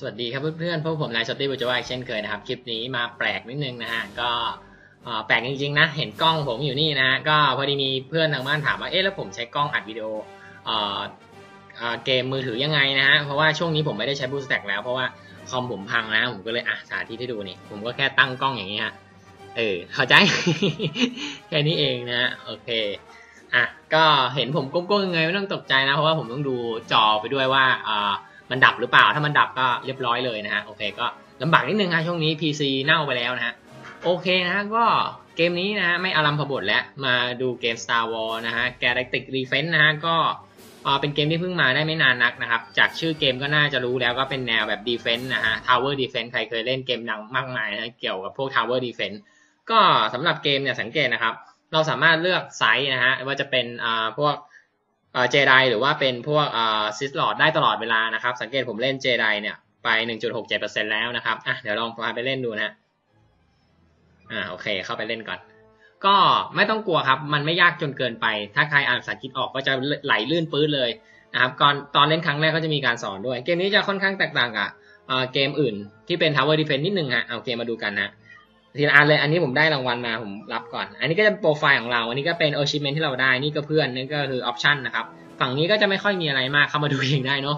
สวัสดีครับเพื่อนๆพวกผมนายสตีบูจวายเช่นเคยนะครับ คลิปนี้มาแปลกนิดนึงนะฮะ ก็แปลกจริงๆนะ เห็นกล้องผมอยู่นี่นะ ก็พอดีมีเพื่อนทางบ้านถามว่า เอ๊ะ แล้วผมใช้กล้องอัดวิดีโอเกมมือถือยังไงนะฮะ เพราะว่าช่วงนี้ผมไม่ได้ใช้บูสแต็กแล้ว เพราะว่าคอมผมพังนะ ผมก็เลยอะสาธิตให้ดูนี่ ผมก็แค่ตั้งกล้องอย่างนี้ฮะ เออ เข้าใจ แค่นี้เองนะโอเค อะ ก็เห็นผมก้มๆยังไงไม่ต้องตกใจนะ เพราะว่าผมต้องดูจอไปด้วยว่าอ่า มันดับหรือเปล่า ถ้ามันดับก็เรียบร้อยเลยนะฮะ โอเคก็ลำบากนิดนึงฮะช่วงนี้ PC เน่าไปแล้วนะฮะ โอเคนะฮะก็เกมนี้นะฮะไม่อารัมพบทแล้ว มาดูเกม Star Wars นะฮะ Galactic Defense นะฮะก็เป็นเกมที่เพิ่งมาได้ไม่นานนักนะครับ จากชื่อเกมก็น่าจะรู้แล้วก็เป็นแนวแบบ Defense นะฮะ Tower Defense ใครเคยเล่นเกมดังมากมายนะเกี่ยวกับพวก Tower Defense ก็สำหรับเกมเนี่ยสังเกตนะครับ เราสามารถเลือกไซส์นะฮะว่าจะเป็นอ่าพวก เจไดหรือว่าเป็นพวกซิสลอดได้ตลอดเวลานะครับ สังเกตผมเล่นเจไดเนี่ยไป 1.67%แล้วนะครับอะเดี๋ยวลองมาไปเล่นดูนะอ่าโอเคเข้าไปเล่นก่อน ก็ไม่ต้องกลัวครับ มันไม่ยากจนเกินไป ถ้าใครอ่านภาษาอังกฤษออกก็จะไหลลื่นปื้ดเลยนะครับก่อนตอนเล่นครั้งแรกก็จะมีการสอนด้วย เกมนี้จะค่อนข้างแตกต่างกับเกมอื่นที่เป็น Tower Defense นิดนึงฮะเอาเกมมาดูกันนะ ทีละอันเลยอันนี้ผมได้รางวัลมาผมรับก่อน อันนี้ก็จะโปรไฟล์ของเรา อันนี้ก็เป็น achievement ที่เราได้ นี่ก็เพื่อน นี่ก็คือ option นะครับ ฝั่งนี้ก็จะไม่ค่อยมีอะไรมาก เข้ามาดูเองได้เนาะ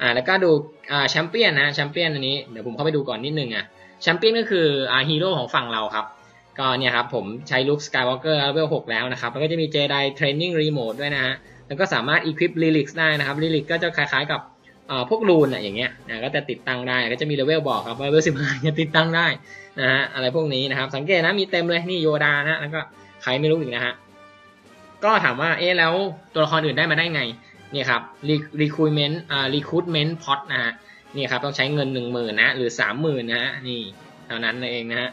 อ่า แล้วก็ดูอ่าแชมเปี้ยนนะแชมเปี้ยนอันนี้ เดี๋ยวผมเข้าไปดูก่อนนิดนึงอะ แชมเปี้ยนก็คืออ่าฮีโร่ของฝั่งเราครับ ก็เนี่ยครับผมใช้ลุคสกายวอล์กเกอร์เลเวล6แล้วนะครับ แล้วก็จะมีเจไดเทรนนิ่งรีโมทด้วยนะฮะ แล้วก็สามารถอีควิปลิลิกได้นะครับลิลิกก็จะคล้ายๆกับพวกรูนอะอย่างเงี้ยนะก็จะติดตั้งได้ ก็จะมีเลเวลบอกครับเลเวลสิบห้าจะติดตั้งได้ นะฮะอะไรพวกนี้นะครับ สังเกตนะมีเต็มเลยนี่โยดานะแล้วก็ใครไม่รู้อีกนะฮะก็ถามว่าเอ๊แล้วตัวละครอื่นได้มาได้ไงนี่ครับ recruitment อ่า recruitment pot นะฮะนี่ครับต้องใช้เงินหนึ่งหมื่นนะหรือสามหมื่นนะฮะนี่เท่านั้นเองนะฮะ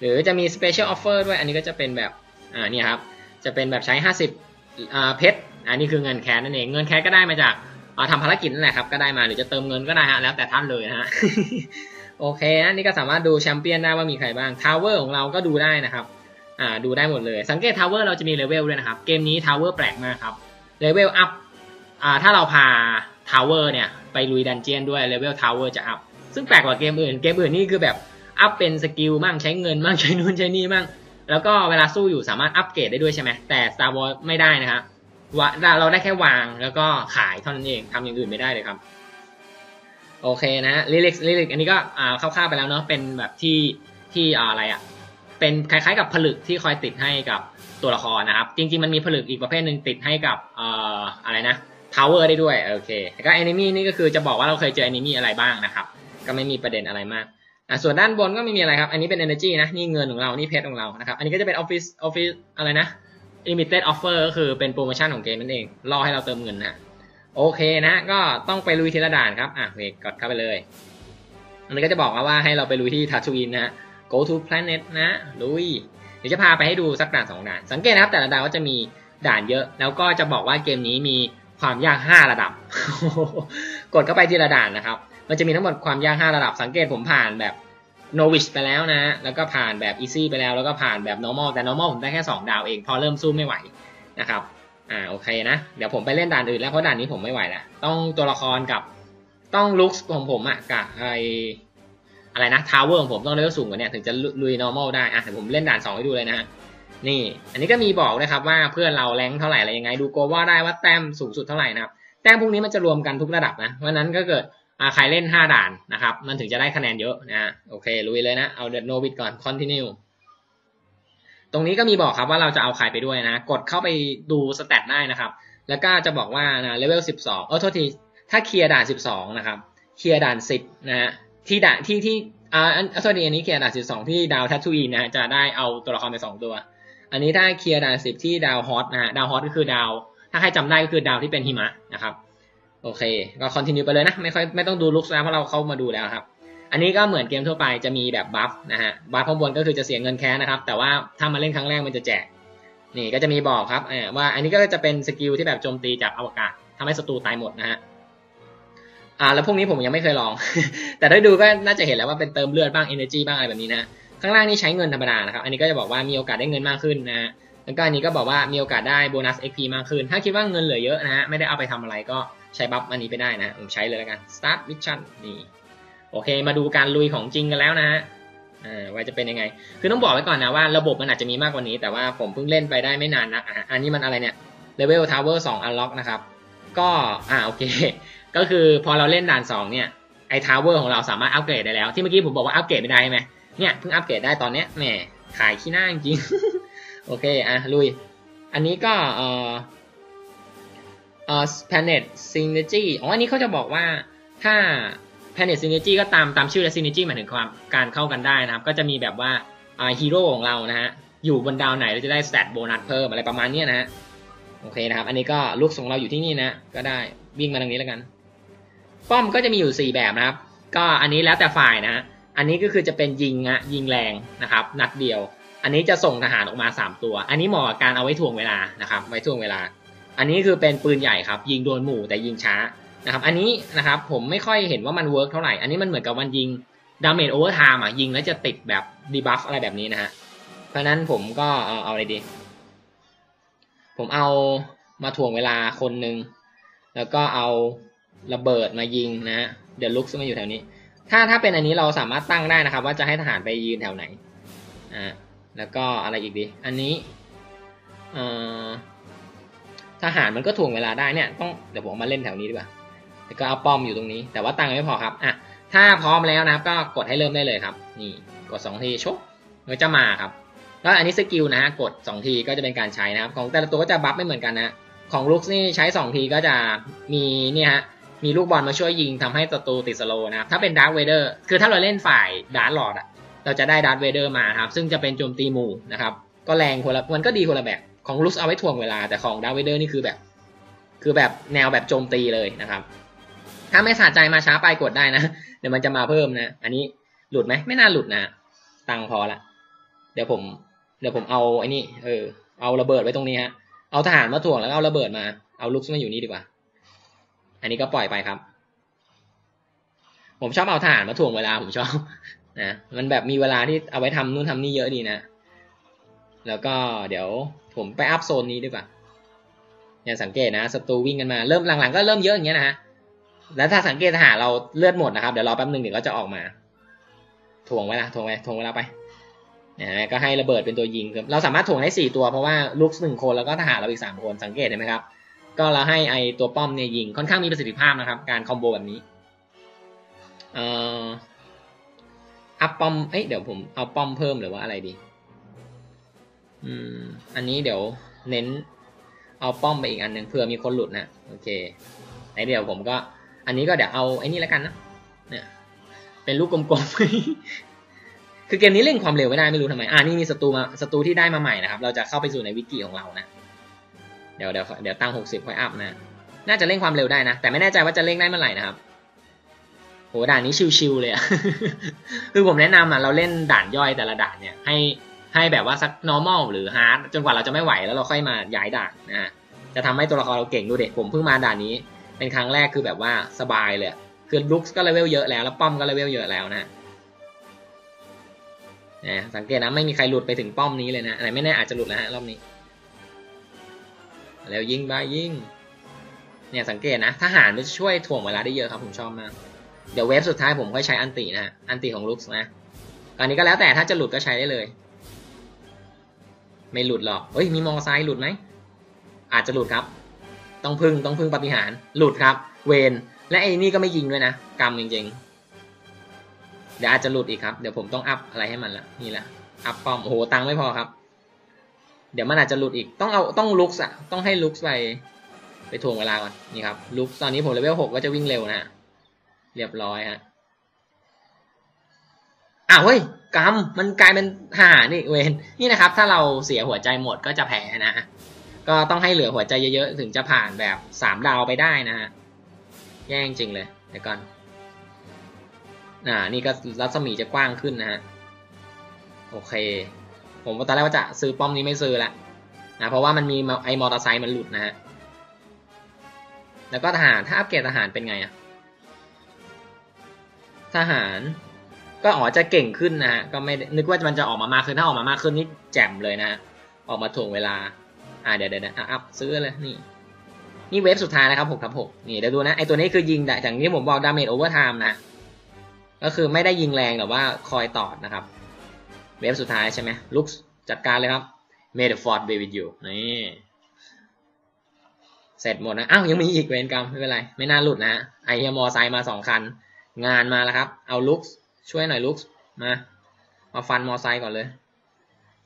หรือจะมี special offer ด้วยอันนี้ก็จะเป็นแบบอ่านี่ครับจะเป็นแบบใช้ห้าสิบอ่าเพชรอันนี้คือเงินแคสนั่นเองเงินแคสก็ได้มาจากทำภารกิจนั่นแหละครับก็ได้มาหรือจะเติมเงินก็ได้ฮะแล้วแต่ท่านเลยนะฮะ โอเคนะนี่ก็สามารถดูแชมเปี้ยนได้ว่ามีใครบ้างทาวเวอร์ของเราก็ดูได้นะครับอ่าดูได้หมดเลย สังเกตทาวเวอร์เราจะมีเลเวลด้วยนะครับ เกมนี้ทาวเวอร์แปลกมากครับเลเวลอัพอ่าถ้าเราพาทาวเวอร์เนี่ยไปลุยดันเจียนด้วยเลเวลทาวเวอร์จะอัพซึ่งแปลกกว่าเกมอื่นเกมอื่นนี่คือแบบอัพเป็นสกิลมั่งใช้เงินมั่งใช้นู่นใช้นี่มั่งแล้วก็เวลาสู้อยู่สามารถอัปเกรดได้ด้วยใช่ไหมแต่ Star Wars ไม่ได้นะครับว่าเราได้แค่วางแล้วก็ขายเท่านั้นเองทำอย่างอื่นไม่ได้เลยครับ โอเคนะลิลิกลิลิกอันนี้ก็อ่าคร่าวๆไปแล้วเนาะเป็นแบบที่ที่อะไรอะเป็นคล้ายๆกับผลึกที่คอยติดให้กับตัวละครนะครับ จริงๆมันมีผลึกอีกประเภทหนึ่งติดให้กับเอ่ออะไรนะทาวเวอร์ได้ด้วยโอเคแล้วก็แอนิมี่นี่ก็คือจะบอกว่าเราเคยเจอแอนิมี่อะไรบ้างนะครับ ก็ไม่มีประเด็นอะไรมากอะส่วนด้านบนก็ไม่มีอะไรครับ อันนี้เป็น energy นะ นี่เงินของเรา นี่เพชรของเรา นะครับ อันนี้ก็จะเป็น office office อะไรนะ limited offer ก็คือเป็นโปรโมชั่นของเกมนั่นเอง รอให้เราเติมเงินนะ โอเคนะก็ต้องไปลุยทีละด่านครับอะเวกกดเข้าไปเลยอันนี้ก็จะบอกว่าให้เราไปลุยที่ทัชวินนะ go to planet นะลุยเดี๋ยวจะพาไปให้ดูสักด่านสองด่าน สังเกตนะครับแต่ละด่านก็จะมีด่านเยอะ แล้วก็จะบอกว่าเกมนี้มีความยาก5ระดับ กดเข้าไปทีละด่านนะครับ มันจะมีทั้งหมดความยาก5ระดับ สังเกตผมผ่านแบบโนวิชไปแล้วนะ แล้วก็ผ่านแบบอีซี่ไปแล้ว แล้วก็ผ่านแบบ normal แต่ normal ผมได้แค่2ดาวเอง พอเริ่มสู้ไม่ไหวนะครับ อ่าโอเคนะ เดี๋ยวผมไปเล่นด่านอื่นแล้วเพราะด่านนี้ผมไม่ไหวแล้วต้องตัวละครกับต้องลุคของผมอะกับไออะไรนะทาวเวอร์ของผมต้องเลเวลสูงกว่านี้ถึงจะลุย normal ได้อะเดี๋ยวผมเล่นด่าน2ให้ดูเลยนะฮะนี่ อันนี้ก็มีบอกนะครับว่าเพื่อนเราแรงเท่าไหร่อะไรยังไง ดูโกว่าได้ว่าแต้มสูงสุดเท่าไหร่นะครับแต้มพวกนี้มันจะรวมกันทุกระดับนะเพราะนั้นก็เกิดใครเล่น 5 ด่านนะครับ มันถึงจะได้คะแนนเยอะนะโอเคลุยเลยนะเอาเดดโนวิดก่อน continue ต ตรงนี้ก็มีบอกครับว่าเราจะเอาใครไปด้วยนะ กดเข้าไปดูสเตตได้นะครับ แล้วก็จะบอกว่านะเลเวล 12 เออโทษที ถ้าเคลียร์ด่าน 12 นะครับ เคลียร์ด่าน 10 นะฮะ ที่ด่านที่ที่ อ่าโทษทีอันนี้เคลียร์ด่าน 12 ที่ดาวทัตทูอีนะจะได้เอาตัวละครไป 2 ตัว อันนี้ถ้าเคลียร์ด่าน 10 ที่ดาวฮอตนะฮะ ดาวฮอตก็คือดาว ถ้าใครจำได้ก็คือดาวที่เป็นหิมะนะครับ โอเค ก็คอนติเนียไปเลยนะ ไม่ค่อยไม่ต้องดูลุกแล้วเพราะเราเข้ามาดูแล้วครับ อันนี้ก็เหมือนเกมทั่วไปจะมีแบบบัฟนะฮะบัฟข้างบนก็คือจะเสียเงินแค้นะครับ แต่ว่าถ้ามาเล่นครั้งแรกมันจะแจกนี่ก็จะมีบอกครับว่าอันนี้ก็จะเป็นสกิลที่แบบโจมตีจากอวกาศทำให้ศัตรูตายหมดนะฮะอ่าแล้วพวกนี้ผมยังไม่เคยลอง แต่ได้ดูก็น่าจะเห็นแล้วว่าเป็นเติมเลือดบ้าง energy บ้างอะไรแบบนี้นะข้างล่างนี่ใช้เงินธรรมดานะครับ อันนี้ก็จะบอกว่ามีโอกาสได้เงินมากขึ้นนะฮะแล้วก็อันนี้ก็บอกว่ามีโอกาสได้โบนัส XP มากขึ้น ถ้าคิดว่าเงินเหลือเยอะนะฮะไม่ได้เอาไปทำอะไรก็ใช้บัฟอันนี้ไปได้นะผมใช้เลยแล้วกัน start mission นี่ โอเค มาดูการลุยของจริงกันแล้วนะฮะอ่าว่าจะเป็นยังไง คือต้องบอกไว้ก่อนนะว่าระบบมันอาจจะมีมากกว่านี้ แต่ว่าผมเพิ่งเล่นไปได้ไม่นานนะอะอันนี้มันอะไรเนี่ย Level Tower 2 Unlock นะครับ ก็อ่าโอเค ก็คือพอเราเล่นด่าน2เนี่ยไอ้ Tower ของเราสามารถอัปเกรดได้แล้ว ที่เมื่อกี้ผมบอกว่าอัปเกรดไม่ได้ใช่ไหมเนี่ยเพิ่งอัปเกรดได้ตอนเนี้ยแหมขายขี้หน้าจริงโอเคอะลุย อันนี้ก็เอ่อเอ่อ planet synergy อ๋ออันนี้เขาจะบอกว่าถ้า planet synergy ก็ตามตามชื่อและ synergy หมายถึงความการเข้ากันได้นะครับ ก็จะมีแบบว่าฮีโร่ของเรานะฮะอยู่บนดาวไหนเราจะได้ stat โบนัสเพิ่มอะไรประมาณนี้นะฮะโอเคนะครับ อันนี้ก็ลูกของเราอยู่ที่นี่นะก็ได้วิ่งมาทางนี้แล้วกัน ป้อมก็จะมีอยู่ 4 แบบนะครับ ก็อันนี้แล้วแต่ฝ่ายนะฮะอันนี้ก็คือจะเป็นยิงอะยิงแรงนะครับ นัดเดียว อันนี้จะส่งทหารออกมา 3 ตัว อันนี้เหมาะกับการเอาไว้ถ่วงเวลานะครับ ไว้ถ่วงเวลา อันนี้คือเป็นปืนใหญ่ครับ ยิงโดนหมู่แต่ยิงช้า นะครับ อันนี้นะครับผมไม่ค่อยเห็นว่ามันเวิร์กเท่าไหร่ อันนี้มันเหมือนกับมันยิงดาเมจโอเวอร์ไทม์อะยิงแล้วจะติดแบบดีบัฟอะไรแบบนี้นะฮะ เพราะนั้นผมก็เอาเอาอะไรดี ผมเอามาถ่วงเวลาคนหนึ่งแล้วก็เอาระเบิดมายิงนะฮะ เดี๋ยวลุกซ์มาอยู่แถวนี้ ถ้าถ้าเป็นอันนี้เราสามารถตั้งได้นะครับ ว่าจะให้ทหารไปยืนแถวไหน อ่า แล้วก็อะไรอีกดี อันนี้เอ่อทหารมันก็ถ่วงเวลาได้เนี่ย ต้องเดี๋ยวผมมาเล่นแถวนี้ดีกว่า แล้วก็เอาป้อมอยู่ตรงนี้ แต่ว่าตังค์ไม่พอครับอะถ้าพร้อมแล้วนะครับ ก็กดให้เริ่มได้เลยครับ นี่กดสองทีชกมันจะมาครับแล้วอันนี้สกิลนะฮะกดสองทีก็จะเป็นการใช้นะครับ ของแต่ละตัวก็จะบัฟไม่เหมือนกันนะของลุกนี่ใช้สองทีก็จะมีเนี่ยฮะมีลูกบอลมาช่วยยิงทำให้ศัตรูติดสโลนะครับ ถ้าเป็นดาร์ v เวเดอร์คือถ้าเราเล่นฝ่ายดาร์ l หลอดอะเราจะได้ดาร์ v เวเดอร์มาครับ ซึ่งจะเป็นโจมตีหมู่นะครับ ก็แรงคนละมันก็ดีคนละแบบของลุกเอาไว้ถ่วงเวลาแต่ของดาร์ v เวเดอร์นี่คือแบบ คือแบบแนวแบบโจมตีเลยนะครับ ถ้าไม่สะใจมาช้าไปกดได้นะ เดี๋ยวมันจะมาเพิ่มนะ อันนี้หลุดไหมไม่น่าหลุดนะ ตังพอละเดี๋ยวผม เดี๋ยวผมเอาไอ้นี่ เออ เอาระเบิดไว้ตรงนี้ฮะ เอาทหารมาถ่วงแล้วเอาระเบิดมา เอาลุกมาอยู่นี่ดีกว่า อันนี้ก็ปล่อยไปครับ ผมชอบเอาทหารมาถ่วงเวลาผมชอบนะ มันแบบมีเวลาที่เอาไว้ทำนู่นทำนี่เยอะดีนะ แล้วก็เดี๋ยวผมไปอัพโซนนี้ดีกว่าอย่าสังเกตนะศัตรูวิ่งกันมา เริ่มหลังๆก็เริ่มเยอะอย่างเงี้ยนะฮะ แล้วถ้าสังเกตทหารเราเลือดหมดนะครับ เดี๋ยวรอแป๊บนึงเดี๋ยวก็จะออกมาถ่วงไว้ละถ่วงไว้ถ่วงเวลาไปเนี่ยก็ให้ระเบิดเป็นตัวยิงเราสามารถถ่วงได้สี่ตัวเพราะว่าลุกหนึ่งคนแล้วก็ทหารเราอีกสามคนสังเกตเห็นไหมครับ ก็เราให้ไอตัวป้อมเนี่ยยิงค่อนข้างมีประสิทธิภาพนะครับ การคอมโบแบบนี้เอ่ออัพป้อมเอ้ยเดี๋ยวผมเอาป้อมเพิ่มหรือว่าอะไรดี อืม อันนี้เดี๋ยวเน้นเอาป้อมไปอีกอันหนึ่งเผื่อมีคนหลุดนะโอเคไอเดี๋ยวผมก็ อันนี้ก็เดี๋ยวเอาไอ้นี่แล้วกันนะเนี่ยเป็นลูกกลมๆ คือเกมนี้เล่นความเร็วไม่ได้ไม่รู้ทำไม อ่านี่มีศัตรูมาศัตรูที่ได้มาใหม่นะครับ เราจะเข้าไปสู่ในวิกิของเรานะ เดี๋ยวเดี๋ยวเดี๋ยวตั้งหกสิบค่อยอัพนะ น่าจะเล่นความเร็วได้นะ แต่ไม่แน่ใจว่าจะเล่นได้เมื่อไหร่นะครับโหด่านนี้ชิวๆเลยอะคือผมแนะนำอะเราเล่นด่านย่อยแต่ละด่านเนี่ย ให้ให้แบบว่าสัก normal หรือ hard จนกว่าเราจะไม่ไหวแล้วเราค่อยมาย้ายด่านนะจะทำให้ตัวละครเราเก่งดูเด็กผมเพิ่งมาด่านนี้ เป็นครั้งแรกคือแบบว่าสบายเลยคือลุคก็เลเวลเยอะแล้วแล้วป้อมก็เลเวลเยอะแล้วนะนะสังเกตนะไม่มีใครหลุดไปถึงป้อมนี้เลยนะอะไรไม่แน่อาจจะหลุดแล้วฮะรอบนี้ แล้วยิงบายยิงเนี่ยสังเกตนะทหารมันจะช่วยถ่วงเวลาได้เยอะครับผมชอบมากเดี๋ยวเวฟสุดท้ายผมค่อยใช้อันตินะอันติของลุคนะตอนนี้ก็แล้วแต่ถ้าจะหลุดก็ใช้ได้เลย ไม่หลุดหรอกเฮ้ยมีมอไซค์หลุดไหมอาจจะหลุดครับ ต้องพึ่งต้องพึ่งปฏิหารหลุดครับ เวนและไอ้นี่ก็ไม่ยิงด้วยนะกรรมจริงๆ เดี๋ยวอาจจะหลุดอีกครับ เดี๋ยวผมต้องอัพอะไรให้มันละนี่แหละอัพป้อมโอ้โหตังค์ไม่พอครับ เดี๋ยวมันอาจจะหลุดอีกต้องเอาต้องลุกส์อะต้องให้ลุกส์ไปไปถ่วงเวลาก่อนนี่ครับลุกตอนนี้ผมเลเวลหกก็จะวิ่งเร็วนะเรียบร้อยฮะอ้าวเฮ้ยกรรมมันกลายเป็นห่านี่เวนนี่นะครับ ถ้าเราเสียหัวใจหมดก็จะแพ้นะ ก็ต้องให้เหลือหัวใจเยอะๆ ถึงจะผ่านแบบสามดาวไปได้นะฮะ แย่งจริงเลยเดี๋ยวก่อน อ่า นี่ก็รัศมีจะกว้างขึ้นนะฮะ โอเค ผมตอนแรกว่าจะซื้อป้อมนี้ไม่ซื้อละนะเพราะว่ามันมีไอ้มอเตอร์ไซค์มันหลุดนะฮะ แล้วก็ทหาร ถ้าอัปเกรดทหารเป็นไงอะทหารก็อ๋อจะเก่งขึ้นนะฮะ ก็ไม่นึกว่ามันจะออกมามากขึ้น ถ้าออกมามากขึ้นนี่แจ่มเลยนะ ออกมาถ่วงเวลา อ่าเดี๋ยวเดี๋ยวอัพซื้อเลยนี่ นี่เวฟสุดท้ายนะครับหกทับหกนี่เดี๋ยวดูนะไอตัวนี้คือยิงแต่อย่างที่ผมบอกดาเมจโอเวอร์ไทม์นะ ก็คือไม่ได้ยิงแรงแต่ว่าคอยตอดนะครับ เวฟสุดท้ายใช่ไหมลุกจัดการเลยครับ May the Ford be with you นี่เสร็จหมดนะอ้าวยังมีอีกเวรกรรมไม่เป็นไร ไม่น่าหลุดนะไอเฮียมอไซมาสองคัน งานมาแล้วครับ เอาลุกช่วยหน่อยลุกมามาฟันมอไซก่อนเลย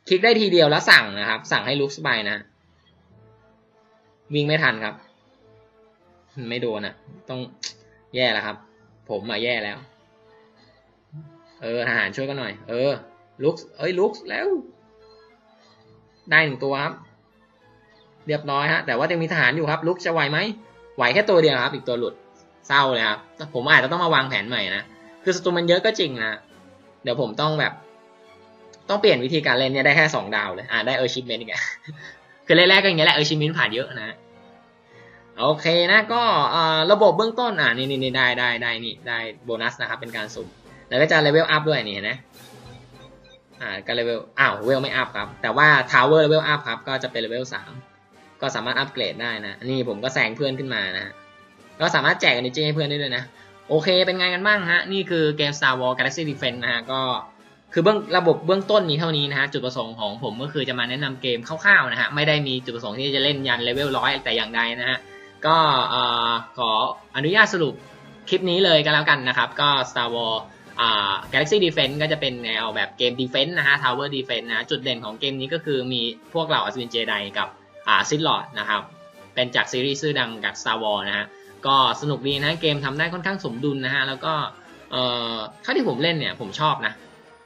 คลิกได้ทีเดียวแล้วสั่งนะครับ สั่งให้ลุกไปนะ วิ่งไม่ทันครับ ไม่โดนอะ ต้องแย่แล้วครับ ผมมาแย่แล้ว เออทหารช่วยกันหน่อย เออ ลุกเอ้ยลุกแล้ว ได้หนึ่งตัวครับ เรียบร้อยฮะ แต่ว่ายังมีทหารอยู่ครับ ลุกจะไหวไหมไหวแค่ตัวเดียวครับ อีกตัวหลุดเศร้าเลยครับผมอาจจะต้องมาวางแผนใหม่นะคือศัตรูมันเยอะก็จริงนะเดี๋ยวผมต้องแบบ ต้องเปลี่ยนวิธีการเล่นเนี่ยได้แค่สองดาวเลยอ่าได้เออร์ชิมเมนต์อีกอะคือแรกๆก็อย่างเงี้ยแหละเออร์ชิมเมนต์ผ่านเยอะนะ โอเคนะก็ระบบเบื้องต้นอ่านี่นี่ได้ได้ได้นี่ได้โบนัสนะครับเป็นการสุ่มแล้วก็จะเลเวลอัพด้วยนี่เห็นไหมอ่าก็เลเวลอ้าวเลเวลไม่อัพครับ แต่ว่าทาวเวอร์เลเวลอัพครับก็จะเป็นเลเวลสามก็สามารถอัปเกรดได้นะนี่ผมก็แซงเพื่อนขึ้นมานะก็สามารถแจกอ n นจีให้เพื่อนได้ด้วยนะ โอเคเป็นไงกันบ้างฮะ นี่คือเกม Star Wars Galaxy Defense นะฮะก็คือเบื้องระบบเบื้องต้นมีเท่านี้นะฮะจุดประสงค์ของผมก็คือจะมาแนะนำเกมคร่าวๆนะฮะไม่ได้มีจุดประสงค์ที่จะเล่นยันเลเวลร้อยแต่อย่างใดนะฮะ ก็ขออนุญาตสรุปคลิปนี้เลยกันแล้วกันนะครับ ก็ Star Wars Galaxy Defense ก็จะเป็นแนวแบบเกม Defense นะฮะ Tower Defense นะจุดเด่นของเกมนี้ก็คือมีพวกเราอัศวินเจไดกับซิลลอดนะครับ เป็นจากซีรีส์ชื่อดังจาก Star Wars นะฮะ ก็สนุกดีนะเกมทำได้ค่อนข้างสมดุลนะฮะ แล้วก็เอ่าที่ผมเล่นเนี่ยผมชอบนะ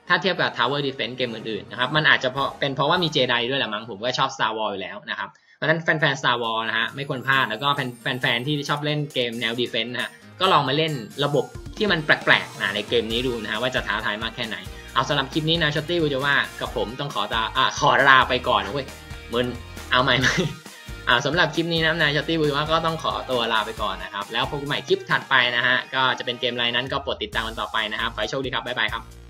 ถ้าเทียบกับ Tower Defense เกมอื่นๆนะครับ มันอาจจะเพราะเป็นเพราะว่ามีเจไดด้วยแหละมั้งผมก็ชอบ Star Wars อยู่แล้วนะครับ เพราะฉะนั้นแฟนๆ Star Wars นะฮะไม่ควรพลาดแล้วก็แฟนๆ ที่ชอบเล่นเกมแนว Defense นะฮะก็ลองมาเล่นระบบที่มันแปลกๆนะในเกมนี้ดูนะฮะว่าจะท้าทายมากแค่ไหน เอาสำหรับคลิปนี้นะชอตตี้วิจะว่ากับผมต้องขอตาอะขอลาไปก่อนนะเว้ยมึนเอาใหม่ไหมอ่าสำหรับคลิปนี้นะนายชอตตี้วิว่าก็ต้องขอตัวลาไปก่อนนะครับ แล้วพบกันใหม่คลิปถัดไปนะฮะ ก็จะเป็นเกมอะไรนั้นก็โปรดติดตามกันต่อไปนะครับ ขอให้โชคดีครับ บ๊ายบายครับ